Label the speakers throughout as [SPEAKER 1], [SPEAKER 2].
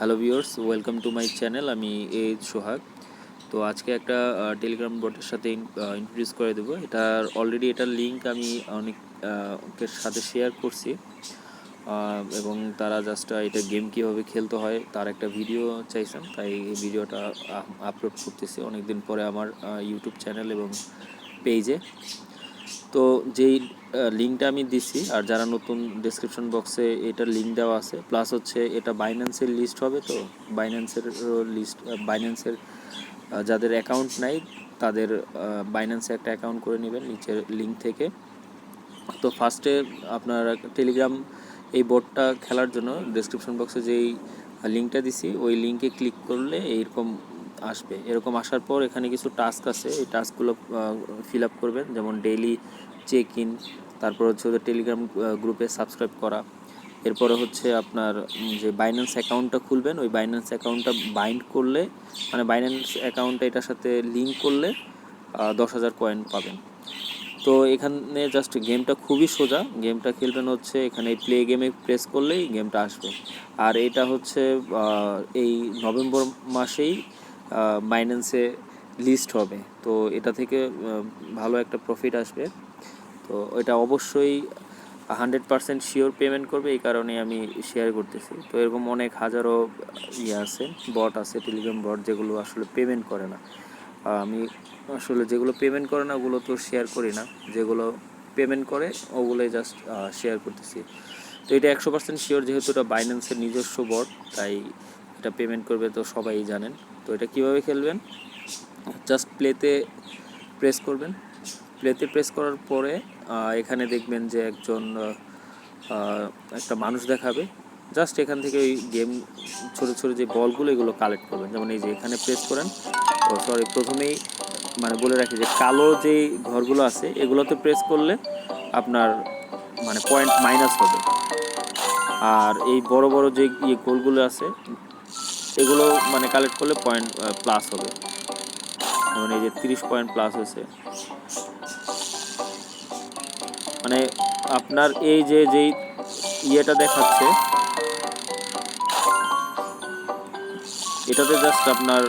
[SPEAKER 1] Hello viewers welcome to my channel আমি এ সোহাগ। তো আজকে একটা টেলিগ্রাম বটের সাথে ইন্ট্রোডিউস করে দেবো। এটার অলরেডি এটার লিঙ্ক আমি অনেক আহ, এর সাথে শেয়ার করছি। এবং তারা জাস্ট এটা গেম কীভাবে খেলতে হয় তার একটা ভিডিও চাইছেন। তাই এই ভিডিওটা আপলোড করতেছি অনেক দিন পরে আমার ইউটিউব চ্যানেল এবং পেজে তো যেই লিঙ্কটা আমি দিছি, আর যারা নতুন ডেসক্রিপশন বক্সে এটার লিঙ্ক দেওয়া আছে প্লাস হচ্ছে এটা বাইন্যান্সের লিস্ট হবে তো? বাইন্যান্সের লিস্ট বাইন্যান্সের যাদের অ্যাকাউন্ট নাই, তাদের বাইন্যান্সে একটা অ্যাকাউন্ট করে নেবেন নিচের লিঙ্ক থেকে। তো ফার্স্টে আপনার টেলিগ্রাম এই বোর্ডটা খেলার জন্য ডেসক্রিপশন বক্সে যেই লিঙ্কটা দিছি, ওই লিঙ্কে ক্লিক করলে এইরকম আসবে। এরকম আসার পর এখানে কিছু টাস্ক আছে। এই টাস্কগুলো ফিল আপ করবেন। যেমন ডেইলি চেক ইন তারপর হচ্ছে ওদের টেলিগ্রাম গ্রুপে সাবস্ক্রাইব করা। এরপরে হচ্ছে আপনার যে বাইন্যান্স অ্যাকাউন্টটা খুলবেন, ওই বাইন্যান্স অ্যাকাউন্টটা বাইন্ড করলে মানে বাইন্যান্স অ্যাকাউন্টটা এটার সাথে লিঙ্ক করলে দশ হাজার কয়েন পাবেন। তো এখানে জাস্ট গেমটা খুবই সোজা। গেমটা খেলবেন হচ্ছে এখানে প্লে গেমে প্রেস করলেই গেমটা আসবে। আর এটা হচ্ছে এই নভেম্বর মাসেই বাইন্যান্সে লিস্ট হবে। তো এটা থেকে ভালো একটা প্রফিট আসবে। তো এটা অবশ্যই হান্ড্রেড পার্সেন্ট শিওর পেমেন্ট করবে, এই কারণে আমি শেয়ার করতেছি। তো এরকম অনেক হাজারো ইয়ে আছে বট আছে টেলিগ্রাম বট যেগুলো আসলে পেমেন্ট করে না। আমি আসলে যেগুলো পেমেন্ট করে না, ওগুলো তো শেয়ার করি না। যেগুলো পেমেন্ট করে, ওগুলোই জাস্ট শেয়ার করতেছি। তো এটা একশো পার্সেন্ট শিওর যেহেতু এটা বাইন্যান্সের নিজস্ব বট তাই এটা পেমেন্ট করবে তো সবাই জানেন। তো এটা কীভাবে খেলবেন? জাস্ট প্লেতে প্রেস করবেন। প্লেতে প্রেস করার পরে এখানে দেখবেন যে একজন একটা মানুষ দেখাবে। জাস্ট এখান থেকে ওই গেম ছোটো ছোটো যে বলগুলো, এগুলো কালেক্ট করবেন। যেমন এই যে এখানে প্রেস করেন। ও সরি প্রথমেই মানে বলে রাখি যে কালো যে ঘরগুলো আছে, এগুলোতে প্রেস করলে আপনার মানে পয়েন্ট মাইনাস হবে। আর এই বড় বড় যে ইয়ে গোলগুলো আছে এগুলো মানে কালেক্ট করলে পয়েন্ট প্লাস হবে। মানে এই যে তিরিশ পয়েন্ট প্লাস হয়েছে। মানে আপনার এই যে, যেই ইয়েটা দেখাচ্ছে, এটাতে জাস্ট আপনার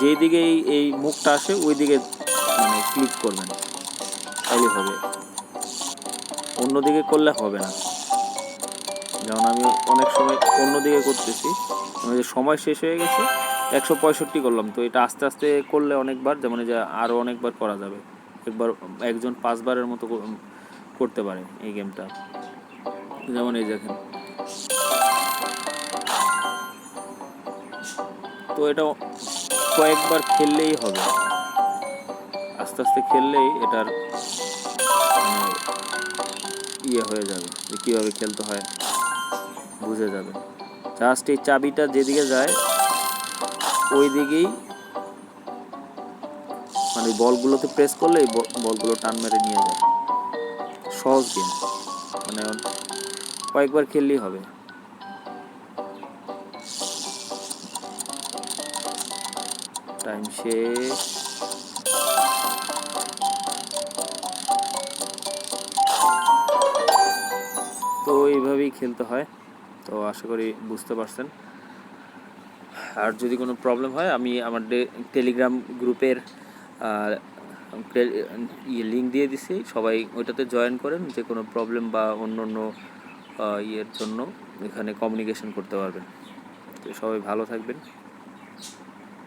[SPEAKER 1] যেই দিকে এই- মুখটা আসে ওই দিকে মানে ক্লিক করবেন। তাইলে হবে। অন্যদিকে করলে হবে না। যেমন আমি অনেক সময় অন্যদিকে করতেছি। আমার যে সময় শেষ হয়ে গেছে, একশো পঁয়ষট্টি করলাম। তো এটা আস্তে আস্তে করলে অনেকবার, যেমন যে আরও অনেকবার করা যাবে। একবার, একজন পাঁচবারের মতো করতে পারে এই গেমটা। যেমন এই দেখেন। তো এটা কয়েকবার খেললেই হবে। আস্তে আস্তে খেললেই এটার মানে ইয়ে হয়ে যাবে যে কীভাবে খেলতে হয়। বুঝে যাবে। জাস্ট এই চাবিটা যেদিকে যায় ওই দিকেই মানে বলগুলোতে প্রেস করলে এই বলগুলো টান মেরে নিয়ে যায়। সহজ গেম মানে কয়েকবার খেললেই হবে। টাইম শেষ। তো এইভাবেই খেলতে হয়। তো আশা করি বুঝতে পারছেন। আর যদি কোনো প্রবলেম হয়, আমি আমার টেলিগ্রাম গ্রুপের ইয়ে লিঙ্ক দিয়ে দিছি। সবাই ওইটাতে জয়েন করেন, যে কোনো প্রবলেম বা অন্য অন্য ইয়ের জন্য এখানে কমিউনিকেশন করতে পারবেন। তো সবাই ভালো থাকবেন।